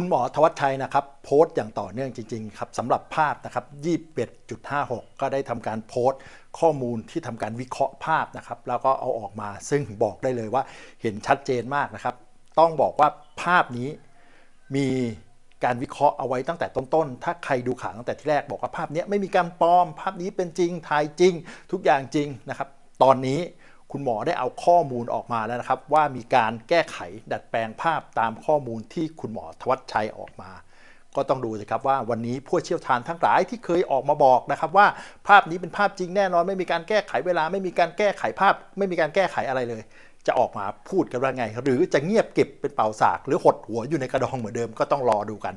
คุณหมอทวัชชัยนะครับโพสต์อย่างต่อเนื่องจริงๆครับสำหรับภาพนะครับ21.56 ก็ได้ทำการโพสต์ข้อมูลที่ทำการวิเคราะห์ภาพนะครับแล้วก็เอาออกมาซึ่งบอกได้เลยว่าเห็นชัดเจนมากนะครับ ต้องบอกว่าภาพนี้มีการวิเคราะห์เอาไว้ตั้งแต่ต้นๆ ถ้าใครดูข่าวตั้งแต่ที่แรกบอกว่าภาพนี้ไม่มีการปลอม ภาพนี้เป็นจริงถ่ายจริง ทุกอย่างจริงนะครับ ตอนนี้ คุณหมอได้เอาข้อมูลออกมาแล้วนะครับ ว่ามีการแก้ไขดัดแปลงภาพตามข้อมูลที่คุณหมอทวัชชัยออกมา ก็ต้องดูสิครับว่าวันนี้ผู้เชี่ยวชาญทั้งหลายที่เคยออกมาบอกนะครับ ว่าภาพนี้เป็นภาพจริงแน่นอน ไม่มีการแก้ไขเวลา ไม่มีการแก้ไขภาพ ไม่มีการแก้ไขอะไรเลย จะออกมาพูดกันว่าไง หรือจะเงียบเก็บเป็นเป่าสาก หรือหดหัวอยู่ในกระดองเหมือนเดิมก็ต้องรอดูกัน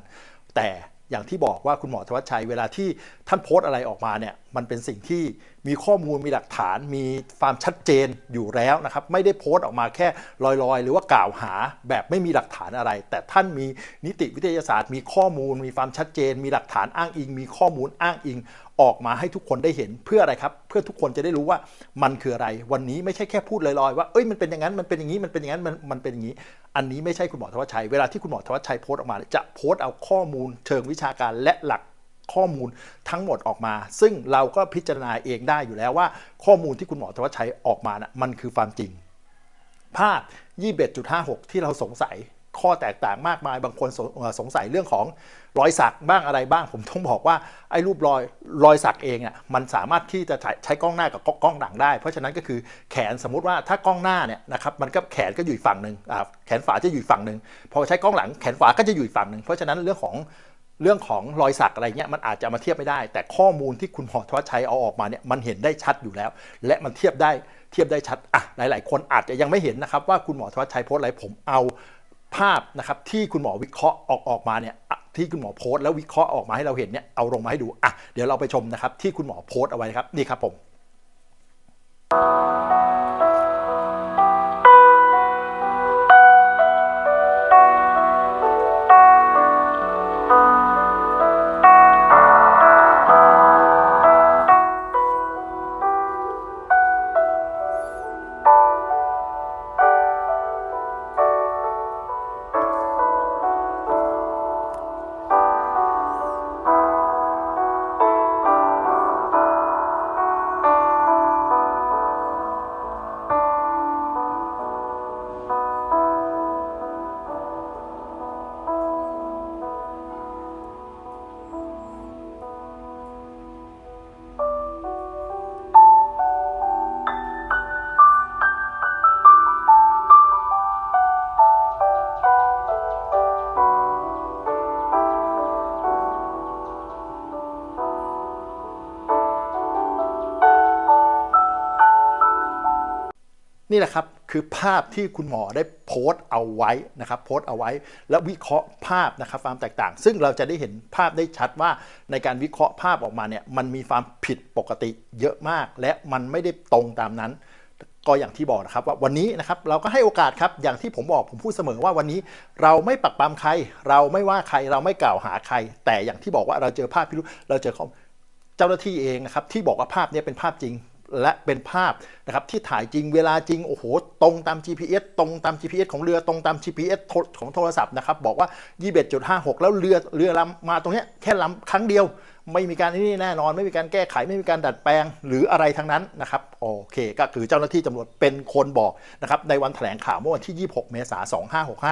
แต่ อย่างที่บอกว่าคุณหมอธวัชชัยเวลาที่ท่านโพสต์อะไรออกมาเนี่ยมันเป็นสิ่งที่มีข้อมูลมีหลักฐาน มีความชัดเจนอยู่แล้วนะครับไม่ได้โพสต์ออกมาแค่ลอยๆ หรือว่ากล่าวหาแบบไม่มีหลักฐานอะไร แต่ท่านมีนิติวิทยาศาสตร์ มีข้อมูล มีความชัดเจน มีหลักฐานอ้างอิง มีข้อมูลอ้างอิง ออกมาให้ทุกคนได้เห็นเพื่ออะไรครับ เพื่อทุกคนจะได้รู้ว่ามันคืออะไร วันนี้ไม่ใช่แค่พูดลอยๆว่าเอ้ยมันเป็นอย่างนั้นมันเป็นอย่างนี้มันเป็นอย่างนั้นมันมันเป็นอย่างนี้ อันนี้ไม่ใช่คุณหมอธวัชชัย เวลาที่คุณหมอธวัชชัยโพสต์ออกมา จะโพสต์เอาข้อมูล เชิงวิชาการและหลักข้อมูลทั้งหมดออกมา ซึ่งเราก็พิจารณาเองได้อยู่แล้วว่า ข้อมูลที่คุณหมอธวัชชัยออกมานะ่ะมันคือความจริง ภาพ 21.56 ที่เราสงสัย ข้อแตกต่างมากมาย บางคนสสงสัยเรื่องของรอยสักบ้างอะไรบ้าง ผมต้องบอกว่าไอ้รูปรอยรอยสักเองอะมันสามารถที่จะใช้ใชกล้องหน้ากับกล้องหลังได้ เพราะฉะนั้นก็คือแขนสมมุติว่าถ้ากล้องหน้าเนี่ยนะครับมันก็แขนก็อยู่ฝั่งหนึ่งแขนฝาจะอยู่ฝั่งหนึ่งพอใช้กล้องหลังแขนฝาก็จะอยู่ฝั่งหนึ่งเพราะฉะนั้นเรื่องของเรื่องของรอยสักอะไรเงี้ยมันอาจจะมาเทียบไม่ได้ แต่ข้อมูลที่คุณหมอทวัชชัยเอาออกมาเนี่ยมันเห็นได้ชัดอยู่แล้ว และมันเทียบได้เทียบได้ชัดอะหลาย ๆ คนอาจจะยังไม่เห็นนะครับว่าคุณหมอทวัชชัยโพสอะไรผมเอา ภาพนะครับที่คุณหมอวิเคราะห์ออกออกมาเนี่ยที่คุณหมอโพสต์แล้ววิเคราะห์ออกมาให้เราเห็นเนี่ยเอาลงมาให้ดูอะเดี๋ยวเราไปชมนะครับที่คุณหมอโพสต์เอาไว้นะครับนี่ครับผม นี่แหละครับคือภาพที่คุณหมอได้โพสต์เอาไว้นะครับโพสต์เอาไว้ แล้ววิเคราะห์ภาพนะครับความแตกต่าง ซึ่งเราจะได้เห็นภาพได้ชัดว่าในการวิเคราะห์ภาพออกมาเนี่ยมันมีความผิดปกติเยอะมาก และมันไม่ได้ตรงตามนั้น ก็อย่างที่บอกนะครับว่าวันนี้นะครับเราก็ให้โอกาสครับอย่างที่ผมบอกผมพูดเสมอว่าวันนี้ เราไม่ปักปามใคร เราไม่ว่าใครเราไม่กล่าวหาใคร แต่อย่างที่บอกว่าเราเจอภาพพิรุธเราเจอข้อเจ้าหน้าที่เองนะครับที่บอกว่าภาพนี้เป็นภาพจริง และเป็นภาพนะครับที่ถ่ายจริงเวลาจริงโอ้โหตรงตาม GPS ตรงตาม GPS ของเรือตรงตาม GPS ทรของโทรศัพท์นะครับบอกว่า 21.56 แล้วเรือเรือลำมาตรงนี้แค่ลำครั้งเดียว ไม่มีการนี่แน่นอน ไม่มีการแก้ไขไม่มีการดัดแปลงหรืออะไรทั้งนั้นนะครับโอเค ก็คือเจ้าหน้าที่ตำรวจเป็นคนบอกนะครับในวันแถลงข่าวเมื่อวันที่ 26 เมษายน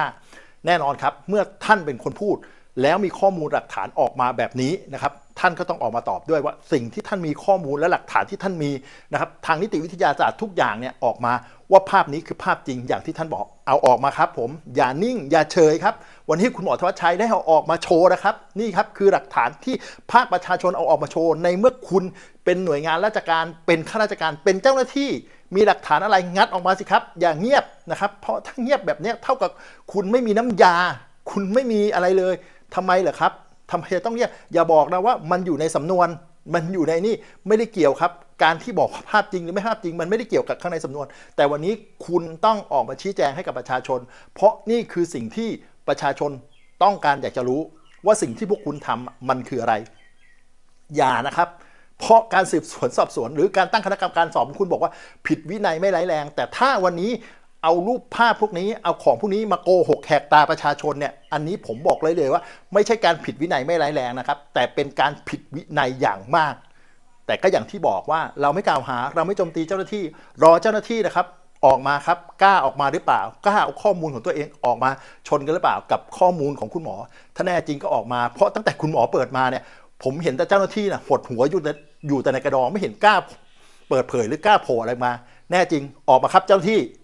2565 แน่นอนครับเมื่อท่านเป็นคนพูดแล้วมีข้อมูลหลักฐานออกมาแบบนี้นะครับ ท่านก็ต้องออกมาตอบด้วยว่าสิ่งที่ท่านมีข้อมูลและหลักฐานที่ท่านมีนะครับทางนิติวิทยาศาสตร์ทุกอย่างเนี่ยออกมาว่าภาพนี้คือภาพจริงอย่างที่ท่านบอกเอาออกมาครับ ผมอย่านิ่งอย่าเฉยครับ วันนี้คุณหมอธวัชชัยได้เอาออกมาโชว์นะครับ นี่ครับคือหลักฐานที่ภาคประชาชนเอาออกมาโชว์ ในเมื่อคุณเป็นหน่วยงานราชการเป็นข้าราชการเป็นเจ้าหน้าที่มีหลักฐานอะไรงัดออกมาสิครับ อย่างเงียบนะครับเพราะถ้าเงียบแบบนี้เท่ากับคุณไม่มีน้ำยา คุณไม่มีอะไรเลยทำไมเหรอครับ ทำไมจะต้องเรียกอย่าบอกนะว่ามันอยู่ในสำนวนมันอยู่ในนี่ไม่ได้เกี่ยวครับ การที่บอกภาพจริงหรือไม่ภาพจริง มันไม่ได้เกี่ยวกับข้างในสำนวน แต่วันนี้คุณต้องออกมาชี้แจงให้กับประชาชน เพราะนี่คือสิ่งที่ประชาชนต้องการอยากจะรู้ว่าสิ่งที่พวกคุณทำมันคืออะไร อย่านะครับ เพราะการสืบสวนสอบสวน หรือการตั้งคณะกรรมการสอบคุณบอกว่า ผิดวินัยไม่ร้ายแรง แต่ถ้าวันนี้ เอารูปภาพพวกนี้เอาของพวกนี้มาโกหกแหกตาประชาชนเนี่ยอันนี้ผมบอกเลยเลยว่า ไม่ใช่การผิดวินัยไม่ร้ายแรงนะครับ แต่เป็นการผิดวินัยอย่างมาก แต่ก็อย่างที่บอกว่าเราไม่กล่าวหาเราไม่โจมตีเจ้าหน้าที่ รอเจ้าหน้าที่นะครับออกมาครับกล้าออกมาหรือเปล่ากล้าเอาข้อมูลของตัวเองออกมาชนกันหรือเปล่ากับข้อมูลของคุณหมอ ถ้าแน่จริงก็ออกมาเพราะตั้งแต่คุณหมอเปิดมาเนี่ยผมเห็นแต่เจ้าหน้าที่นะหดหัวอยู่แต่อยู่แต่ในกระดองไม่เห็นกล้าเปิดเผยหรือกล้าโผล่อะไรมา แน่จริงออกมาครับเจ้าหน้าที่